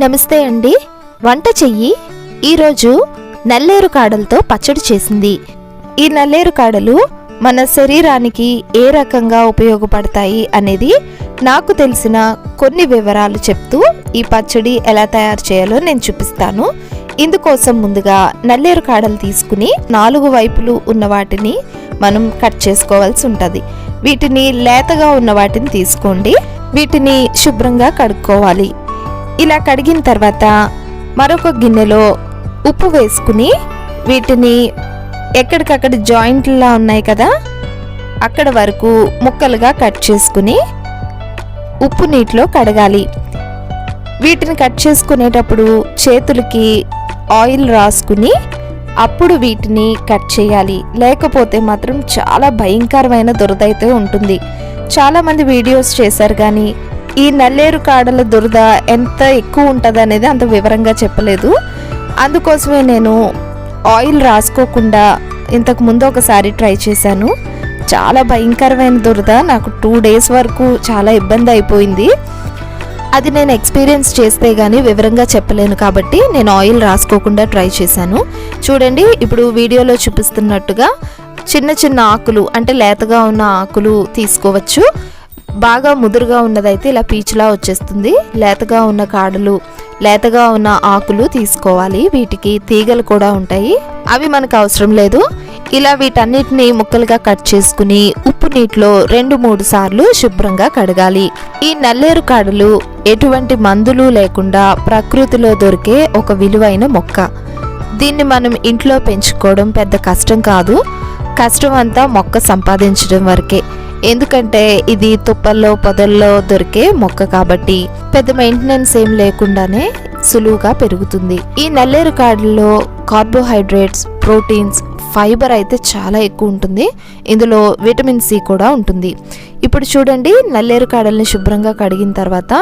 నమస్తే అండి. వంట చెయ్యి. ఈరోజు నల్లేరు కాడలతో పచ్చడి చేసింది. ఈ నల్లేరు కాడలు మన శరీరానికి ఏ రకంగా ఉపయోగపడతాయి అనేది నాకు తెలిసిన కొన్ని వివరాలు చెప్తూ ఈ పచ్చడి ఎలా తయారు చేయాలో నేను చూపిస్తాను. ఇందుకోసం ముందుగా నల్లేరు కాడలు తీసుకుని నాలుగు వైపులు ఉన్న వాటిని మనం కట్ చేసుకోవాల్సి ఉంటుంది. వీటిని లేతగా ఉన్న వాటిని తీసుకోండి. వీటిని శుభ్రంగా కడుక్కోవాలి. ఇలా కడిగిన తర్వాత మరొక గిన్నెలో ఉప్పు వేసుకుని వీటిని ఎక్కడికక్కడ జాయింట్లా ఉన్నాయి కదా అక్కడ వరకు ముక్కలుగా కట్ చేసుకుని ఉప్పు నీటిలో కడగాలి. వీటిని కట్ చేసుకునేటప్పుడు చేతులకి ఆయిల్ రాసుకుని అప్పుడు వీటిని కట్ చేయాలి. లేకపోతే మాత్రం చాలా భయంకరమైన దురద అయితే ఉంటుంది. చాలామంది వీడియోస్ చేశారు కానీ ఈ నల్లేరు కాడల దురద ఎంత ఎక్కువ ఉంటుంది అనేది అంత వివరంగా చెప్పలేదు. అందుకోసమే నేను ఆయిల్ రాసుకోకుండా ఇంతకు ముందు ఒకసారి ట్రై చేశాను. చాలా భయంకరమైన దురద. నాకు టూ డేస్ వరకు చాలా ఇబ్బంది అయిపోయింది. అది నేను ఎక్స్పీరియన్స్ చేస్తే కానీ వివరంగా చెప్పలేను కాబట్టి నేను ఆయిల్ రాసుకోకుండా ట్రై చేశాను. చూడండి ఇప్పుడు వీడియోలో చూపిస్తున్నట్టుగా చిన్న చిన్న ఆకులు అంటే లేతగా ఉన్న ఆకులు తీసుకోవచ్చు. బాగా ముదురుగా ఉన్నదైతే ఇలా పీచులా వచ్చేస్తుంది. లేతగా ఉన్న కాడలు లేతగా ఉన్న ఆకులు తీసుకోవాలి. వీటికి తీగలు కూడా ఉంటాయి. అవి మనకు అవసరం లేదు. ఇలా వీటన్నిటిని ముక్కలుగా కట్ చేసుకుని ఉప్పు నీటిలో రెండు మూడు సార్లు శుభ్రంగా కడగాలి. ఈ నల్లేరు కాడలు ఎటువంటి మందులు లేకుండా ప్రకృతిలో దొరికే ఒక విలువైన మొక్క. దీన్ని మనం ఇంట్లో పెంచుకోవడం పెద్ద కష్టం కాదు. కష్టం అంతా మొక్క సంపాదించడం వరకే. ఎందుకంటే ఇది తుప్పల్లో పొదల్లో దొరికే మొక్క కాబట్టి పెద్ద మెయింటెనెన్స్ ఏం లేకుండానే సులువుగా పెరుగుతుంది. ఈ నల్లేరు కాడల్లో కార్బోహైడ్రేట్స్ ప్రోటీన్స్ ఫైబర్ అయితే చాలా ఎక్కువ ఉంటుంది. ఇందులో విటమిన్ సి కూడా ఉంటుంది. ఇప్పుడు చూడండి నల్లేరు కాడల్ని శుభ్రంగా కడిగిన తర్వాత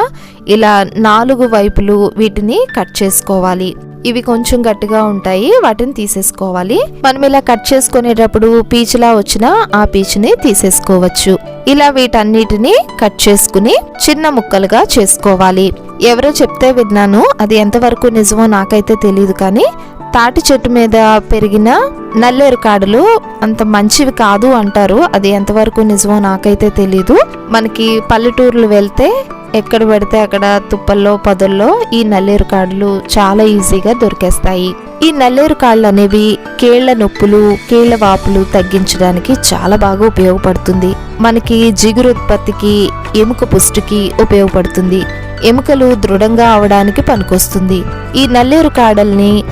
ఇలా నాలుగు వైపులు వీటిని కట్ చేసుకోవాలి. ఇవి కొంచెం గట్టిగా ఉంటాయి వాటిని తీసేసుకోవాలి. మనం ఇలా కట్ చేసుకునేటప్పుడు పీచులా వచ్చిన ఆ పీచుని తీసేసుకోవచ్చు. ఇలా వీటన్నిటిని కట్ చేసుకుని చిన్న ముక్కలుగా చేసుకోవాలి. ఎవరో చెప్తే విన్నాను అది ఎంతవరకు నిజమో నాకైతే తెలియదు కానీ తాటి చెట్టు మీద పెరిగిన నల్లేరు కాడలు అంత మంచివి కాదు అంటారు. అది ఎంతవరకు నిజమో నాకైతే తెలీదు. మనకి పల్లెటూర్లు వెళ్తే ఎక్కడ పడితే అక్కడ తుప్పల్లో పొదల్లో ఈ నల్లేరు కాడలు చాలా ఈజీగా దొరికేస్తాయి. ఈ నల్లేరు కాళ్ళు అనేవి కీళ్ళ నొప్పులు కీళ్ళ వాపులు తగ్గించడానికి చాలా బాగా ఉపయోగపడుతుంది. మనకి జిగురు ఉత్పత్తికి ఎముక పుష్టికి ఉపయోగపడుతుంది. ఎముకలు దృఢంగా అవడానికి పనికొస్తుంది. ఈ నల్లేరు కాడల్ని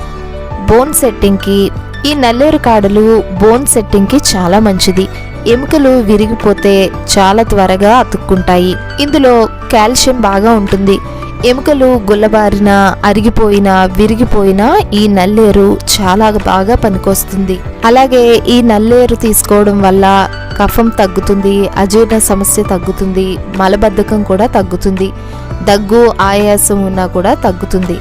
బోన్ సెట్టింగ్కి ఈ నల్లేరు కాడలు బోన్ సెట్టింగ్కి చాలా మంచిది. ఎముకలు విరిగిపోతే చాలా త్వరగా అతుక్కుంటాయి. ఇందులో కాల్షియం బాగా ఉంటుంది. ఎముకలు గుల్లబారిన అరిగిపోయినా విరిగిపోయినా ఈ నల్లేరు చాలా బాగా పనికొస్తుంది. అలాగే ఈ నల్లేరు తీసుకోవడం వల్ల కఫం తగ్గుతుంది అజీర్ణ సమస్య తగ్గుతుంది మలబద్ధకం కూడా తగ్గుతుంది దగ్గు ఆయాసం ఉన్నా కూడా తగ్గుతుంది.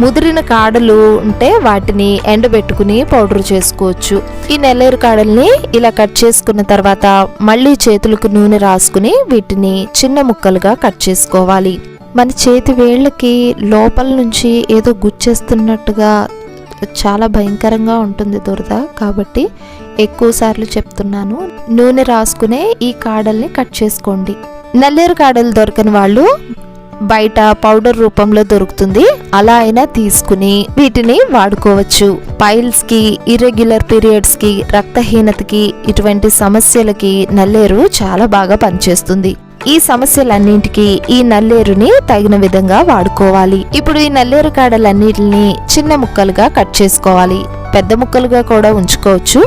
ముదిరిన కాడలు ఉంటే వాటిని ఎండబెట్టుకుని పౌడర్ చేసుకోవచ్చు. ఈ నెల్లేరు కాడల్ని ఇలా కట్ చేసుకున్న తర్వాత మళ్ళీ చేతులకు నూనె రాసుకుని వీటిని చిన్న ముక్కలుగా కట్ చేసుకోవాలి. మన చేతి వేళ్ళకి లోపల నుంచి ఏదో గుచ్చేస్తున్నట్టుగా చాలా భయంకరంగా ఉంటుంది దురద. కాబట్టి ఎక్కువసార్లు చెప్తున్నాను నూనె రాసుకునే ఈ కాడల్ని కట్ చేసుకోండి. నల్లేరు కాడలు దొరకని వాళ్ళు బయట పౌడర్ రూపంలో దొరుకుతుంది. అలా అయినా తీసుకుని వీటిని వాడుకోవచ్చు. పైల్స్కి ఇర్రెగ్యులర్ పీరియడ్స్కి రక్తహీనతకి ఇటువంటి సమస్యలకి నల్లేరు చాలా బాగా పనిచేస్తుంది. ఈ సమస్యలన్నింటికి ఈ నల్లేరుని తగిన విధంగా వాడుకోవాలి. ఇప్పుడు ఈ నల్లేరు కాడలన్నిటిని చిన్న ముక్కలుగా కట్ చేసుకోవాలి. పెద్ద ముక్కలుగా కూడా ఉంచుకోవచ్చు.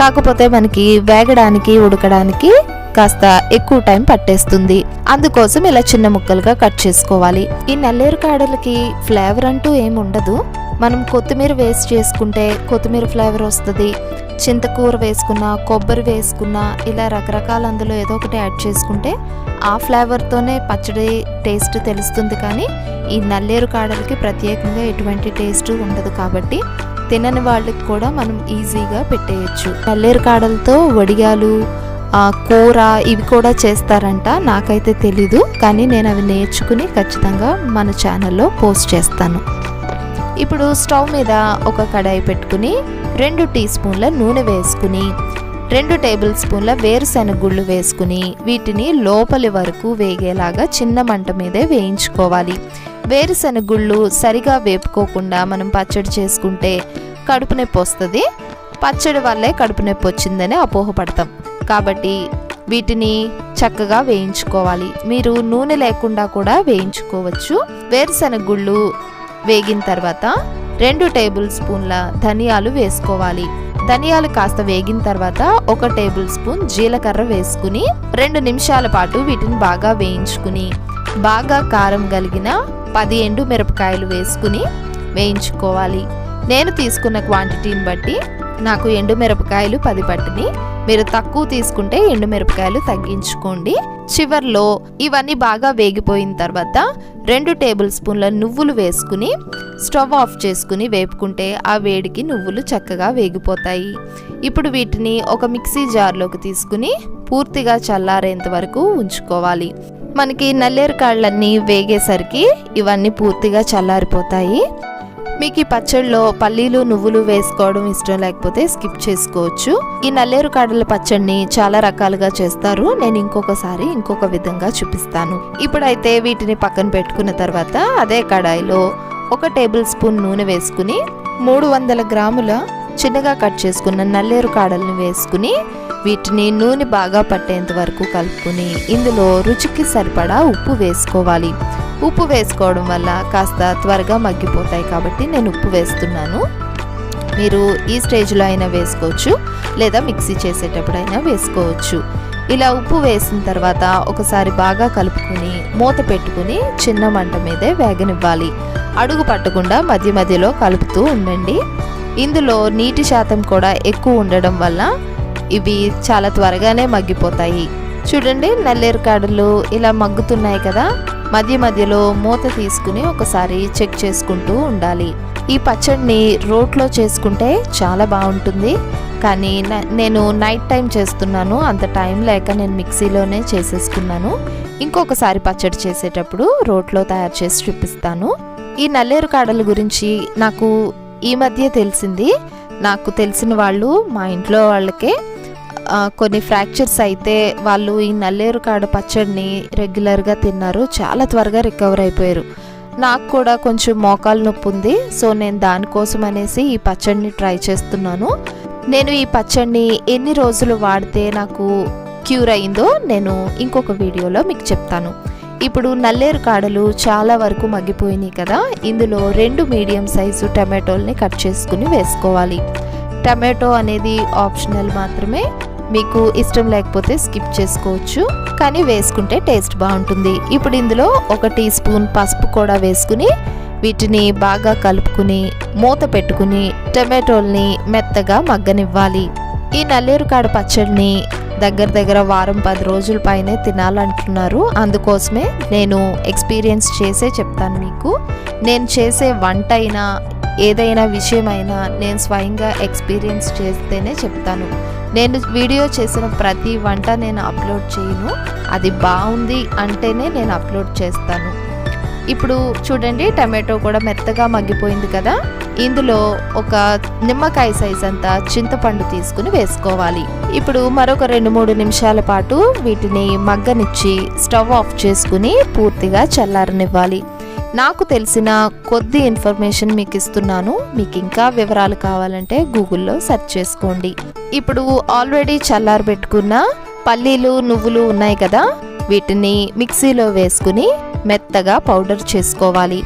కాకపోతే మనకి వేగడానికి ఉడకడానికి కాస్త ఎక్కువ టైం పట్టేస్తుంది. అందుకోసం ఇలా చిన్న ముక్కలుగా కట్ చేసుకోవాలి. ఈ నల్లేరు కాడలకి ఫ్లేవర్ అంటూ ఏమి ఉండదు. మనం కొత్తిమీర వేస్ట్ చేసుకుంటే కొత్తిమీర ఫ్లేవర్ వస్తుంది. చింతకూర వేసుకున్నా కొబ్బరి వేసుకున్నా ఇలా రకరకాల అందులో ఏదో ఒకటి యాడ్ చేసుకుంటే ఆ ఫ్లేవర్తోనే పచ్చడి టేస్ట్ తెలుస్తుంది కానీ ఈ నల్లేరు కాడలకి ప్రత్యేకంగా ఎటువంటి టేస్ట్ ఉండదు కాబట్టి తినని వాళ్ళకి కూడా మనం ఈజీగా పెట్టేయచ్చు. నల్లేరు కాడలతో వడియాలు కూర ఇవి కూడా చేస్తారంట నాకైతే తెలీదు కానీ నేను అవి నేర్చుకుని ఖచ్చితంగా మన ఛానల్లో పోస్ట్ చేస్తాను. ఇప్పుడు స్టవ్ మీద ఒక కడాయి పెట్టుకుని రెండు టీ స్పూన్ల నూనె వేసుకుని రెండు టేబుల్ స్పూన్ల వేరుశెనగ గుళ్ళు వేసుకుని వీటిని లోపలి వరకు వేగేలాగా చిన్న మంట మీదే వేయించుకోవాలి. వేరుశెనగ గుళ్ళు సరిగా వేపుకోకుండా మనం పచ్చడి చేసుకుంటే కడుపు నొప్పి వస్తుంది. పచ్చడి వల్లే కడుపు నొప్పి వచ్చిందని అపోహపడతాం. కాబట్టి వీటిని చక్కగా వేయించుకోవాలి. మీరు నూనె లేకుండా కూడా వేయించుకోవచ్చు. వేరుశెనగ గుళ్ళు వేగిన తర్వాత రెండు టేబుల్ స్పూన్ల ధనియాలు వేసుకోవాలి. ధనియాలు కాస్త వేగిన తర్వాత ఒక టేబుల్ స్పూన్ జీలకర్ర వేసుకుని రెండు నిమిషాల పాటు వీటిని బాగా వేయించుకుని బాగా కారం కలిగిన పది ఎండు మిరపకాయలు వేసుకుని వేయించుకోవాలి. నేను తీసుకున్న క్వాంటిటీని బట్టి నాకు ఎండు మిరపకాయలు పది పట్టిని. మీరు తక్కువ తీసుకుంటే ఎండు మిరపకాయలు తగ్గించుకోండి. చివర్లో ఇవన్నీ బాగా వేగిపోయిన తర్వాత రెండు టేబుల్ స్పూన్ల నువ్వులు వేసుకుని స్టవ్ ఆఫ్ చేసుకుని వేపుకుంటే ఆ వేడికి నువ్వులు చక్కగా వేగిపోతాయి. ఇప్పుడు వీటిని ఒక మిక్సీ జార్లోకి తీసుకుని పూర్తిగా చల్లారేంత వరకు ఉంచుకోవాలి. మనకి నల్లేరు కాళ్ళన్నీ వేగేసరికి ఇవన్నీ పూర్తిగా చల్లారిపోతాయి. మీకు ఈ పచ్చడిలో పల్లీలు నువ్వులు వేసుకోవడం ఇష్టం లేకపోతే స్కిప్ చేసుకోవచ్చు. ఈ నల్లేరు కాడల పచ్చడిని చాలా రకాలుగా చేస్తారు. నేను ఇంకొకసారి ఇంకొక విధంగా చూపిస్తాను. ఇప్పుడైతే వీటిని పక్కన పెట్టుకున్న తర్వాత అదే కడాయిలో ఒక టేబుల్ స్పూన్ నూనె వేసుకుని మూడు వందల గ్రాముల చిన్నగా కట్ చేసుకున్న నల్లేరు కాడల్ని వేసుకుని వీటిని నూనె బాగా పట్టేంత వరకు కలుపుకుని ఇందులో రుచికి సరిపడా ఉప్పు వేసుకోవాలి. ఉప్పు వేసుకోవడం వల్ల కాస్త త్వరగా మగ్గిపోతాయి కాబట్టి నేను ఉప్పు వేస్తున్నాను. మీరు ఈ స్టేజ్లో అయినా వేసుకోవచ్చు లేదా మిక్సీ చేసేటప్పుడైనా వేసుకోవచ్చు. ఇలా ఉప్పు వేసిన తర్వాత ఒకసారి బాగా కలుపుకుని మూత పెట్టుకుని చిన్న మంట మీదే వేగనివ్వాలి. అడుగు పట్టకుండా మధ్య మధ్యలో కలుపుతూ ఉండండి. ఇందులో నీటి శాతం కూడా ఎక్కువ ఉండడం వల్ల ఇవి చాలా త్వరగానే మగ్గిపోతాయి. చూడండి నల్లేరు కాడలు ఇలా మగ్గుతున్నాయి కదా. మధ్య మధ్యలో మూత తీసుకుని ఒకసారి చెక్ చేసుకుంటూ ఉండాలి. ఈ పచ్చడిని రోట్లో చేసుకుంటే చాలా బాగుంటుంది. కానీ న- నేను నైట్ టైం చేస్తున్నాను. అంత టైం లేక నేను మిక్సీలోనే చేసేసుకున్నాను. ఇంకొకసారి పచ్చడి చేసేటప్పుడు రోట్లో తయారు చేసి చూపిస్తాను. ఈ నల్లేరు కాడల గురించి నాకు ఈ మధ్య తెలిసింది. నాకు తెలిసిన వాళ్ళు మా ఇంట్లో వాళ్ళకే కొన్ని ఫ్రాక్చర్స్ అయితే వాళ్ళు ఈ నల్లేరు కాడ పచ్చడిని రెగ్యులర్గా తిన్నారు. చాలా త్వరగా రికవర్ అయిపోయారు. నాకు కూడా కొంచెం మోకాలు నొప్పి ఉంది. సో నేను దానికోసం అనేసి ఈ పచ్చడిని ట్రై చేస్తున్నాను. నేను ఈ పచ్చడిని ఎన్ని రోజులు వాడితే నాకు క్యూర్ అయిందో నేను ఇంకొక వీడియోలో మీకు చెప్తాను. ఇప్పుడు నల్లేరు కాడలు చాలా వరకు మగ్గిపోయినాయి కదా. ఇందులో రెండు మీడియం సైజు టమాటోల్ని కట్ చేసుకుని వేసుకోవాలి. టమాటో అనేది ఆప్షనల్ మాత్రమే. మీకు ఇష్టం లేకపోతే స్కిప్ చేసుకోవచ్చు కానీ వేసుకుంటే టేస్ట్ బాగుంటుంది. ఇప్పుడు ఇందులో ఒక టీ స్పూన్ పసుపు కూడా వేసుకుని వీటిని బాగా కలుపుకుని మూత పెట్టుకుని టమాటోల్ని మెత్తగా మగ్గనివ్వాలి. ఈ నల్లేరు కాడ పచ్చడిని దగ్గర దగ్గర వారం పది రోజుల పైనే తినాలంటున్నారు. అందుకోసమే నేను ఎక్స్పీరియన్స్ చేసే చెప్తాను మీకు. నేను చేసే వంట అయినా ఏదైనా విషయమైనా నేను స్వయంగా ఎక్స్పీరియన్స్ చేస్తేనే చెప్తాను. నేను వీడియో చేసిన ప్రతి వంట నేను అప్లోడ్ చేయను. అది బాగుంది అంటేనే నేను అప్లోడ్ చేస్తాను. ఇప్పుడు చూడండి టమాటో కూడా మెత్తగా మగ్గిపోయింది కదా. ఇందులో ఒక నిమ్మకాయ సైజ్ అంతా చింతపండు తీసుకుని వేసుకోవాలి. ఇప్పుడు మరొక రెండు మూడు నిమిషాల పాటు వీటిని మగ్గనిచ్చి స్టవ్ ఆఫ్ చేసుకుని పూర్తిగా చల్లారనివ్వాలి. నాకు తెలిసిన కొద్ది ఇన్ఫర్మేషన్ మీకు ఇస్తున్నాను మీకు ఇంకా వివరాలు కావాలంటే గూగుల్లో సెర్చ్ చేసుకోండి. ఇప్పుడు ఆల్రెడీ చల్లారబెట్టుకున్న పల్లీలు నువ్వులు ఉన్నాయి కదా? వీటిని మిక్సీలో వేసుకుని మెత్తగా పౌడర్ చేసుకోవాలి.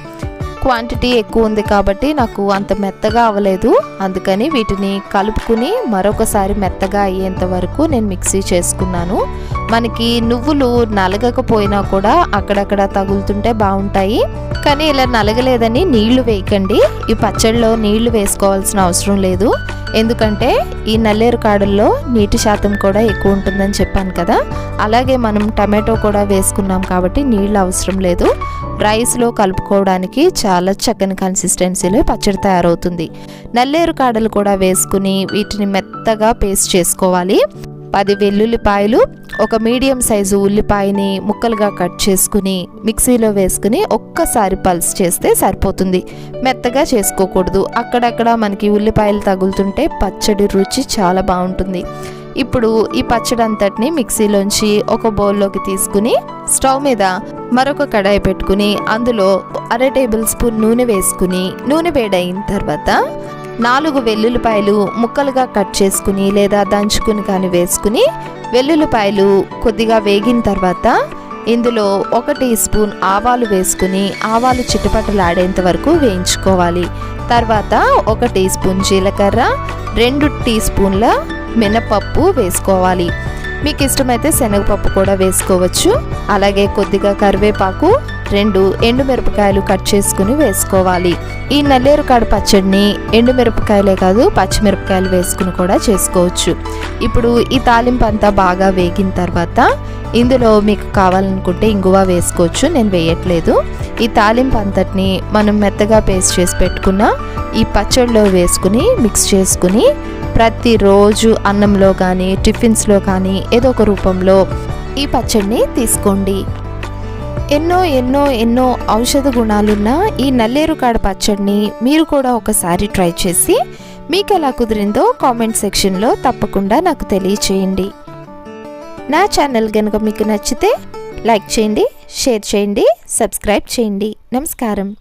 క్వాంటిటీ ఎక్కువ ఉంది కాబట్టి నాకు అంత మెత్తగా అవ్వలేదు. అందుకని వీటిని కలుపుకుని మరొకసారి మెత్తగా అయ్యేంత వరకు నేను మిక్సీ చేసుకున్నాను. మనకి నువ్వులు నలగకపోయినా కూడా అక్కడక్కడ తగులుతుంటే బాగుంటాయి. కానీ ఇలా నలగలేదని నీళ్ళు వేయకండి. ఈ పచ్చడిలో నీళ్ళు వేసుకోవాల్సిన అవసరం లేదు. ఎందుకంటే ఈ నల్లేరు కాడల్లో నీటి శాతం కూడా ఎక్కువ ఉంటుందని చెప్పాను కదా. అలాగే మనం టమాటో కూడా వేసుకున్నాం కాబట్టి నీళ్ళు అవసరం లేదు. రైస్లో కలుపుకోవడానికి చాలా చక్కని కన్సిస్టెన్సీలో పచ్చడి తయారవుతుంది. నల్లేరు కాడలు కూడా వేసుకుని వీటిని మెత్తగా పేస్ట్ చేసుకోవాలి. పది వెల్లుల్లిపాయలు ఒక మీడియం సైజు ఉల్లిపాయని ముక్కలుగా కట్ చేసుకుని మిక్సీలో వేసుకుని ఒక్కసారి పల్స్ చేస్తే సరిపోతుంది. మెత్తగా చేసుకోకూడదు. అక్కడక్కడ మనకి ఉల్లిపాయలు తగులుతుంటే పచ్చడి రుచి చాలా బాగుంటుంది. ఇప్పుడు ఈ పచ్చడి అంతటిని మిక్సీలోంచి ఒక బౌల్లోకి తీసుకుని స్టవ్ మీద మరొక కడాయి పెట్టుకుని అందులో అర టేబుల్ స్పూన్ నూనె వేసుకుని నూనె వేడైన తర్వాత నాలుగు వెల్లుల్లిపాయలు ముక్కలుగా కట్ చేసుకుని లేదా దంచుకుని కానీ వేసుకుని వెల్లుల్లిపాయలు కొద్దిగా వేగిన తర్వాత ఇందులో ఒక టీ స్పూన్ ఆవాలు వేసుకుని ఆవాలు చిటపటలాడేంత వరకు వేయించుకోవాలి. తర్వాత ఒక టీ స్పూన్ జీలకర్ర రెండు టీ స్పూన్ల మినపప్పు వేసుకోవాలి. మీకు ఇష్టమైతే శనగపప్పు కూడా వేసుకోవచ్చు. అలాగే కొద్దిగా కరివేపాకు రెండు ఎండుమిరపకాయలు కట్ చేసుకుని వేసుకోవాలి. ఈ నల్లేరుకాడు పచ్చడిని ఎండుమిరపకాయలే కాదు పచ్చిమిరపకాయలు వేసుకుని కూడా చేసుకోవచ్చు. ఇప్పుడు ఈ తాలింపు అంతా బాగా వేగిన తర్వాత ఇందులో మీకు కావాలనుకుంటే ఇంగువ వేసుకోవచ్చు నేను వేయట్లేదు. ఈ తాలింపు అంతటిని మనం మెత్తగా పేస్ట్ చేసి పెట్టుకున్న ఈ పచ్చడిలో వేసుకుని మిక్స్ చేసుకుని ప్రతిరోజు అన్నంలో కానీ టిఫిన్స్లో కానీ ఏదో ఒక రూపంలో ఈ పచ్చడిని తీసుకోండి. ఎన్నో ఎన్నో ఎన్నో ఔషధ గుణాలున్న ఈ నల్లేరు కాడ పచ్చడిని మీరు కూడా ఒకసారి ట్రై చేసి మీకు ఎలా కుదిరిందో కామెంట్ సెక్షన్లో తప్పకుండా నాకు తెలియచేయండి. నా ఛానల్ కనుక మీకు నచ్చితే లైక్ చేయండి షేర్ చేయండి సబ్స్క్రైబ్ చేయండి. నమస్కారం.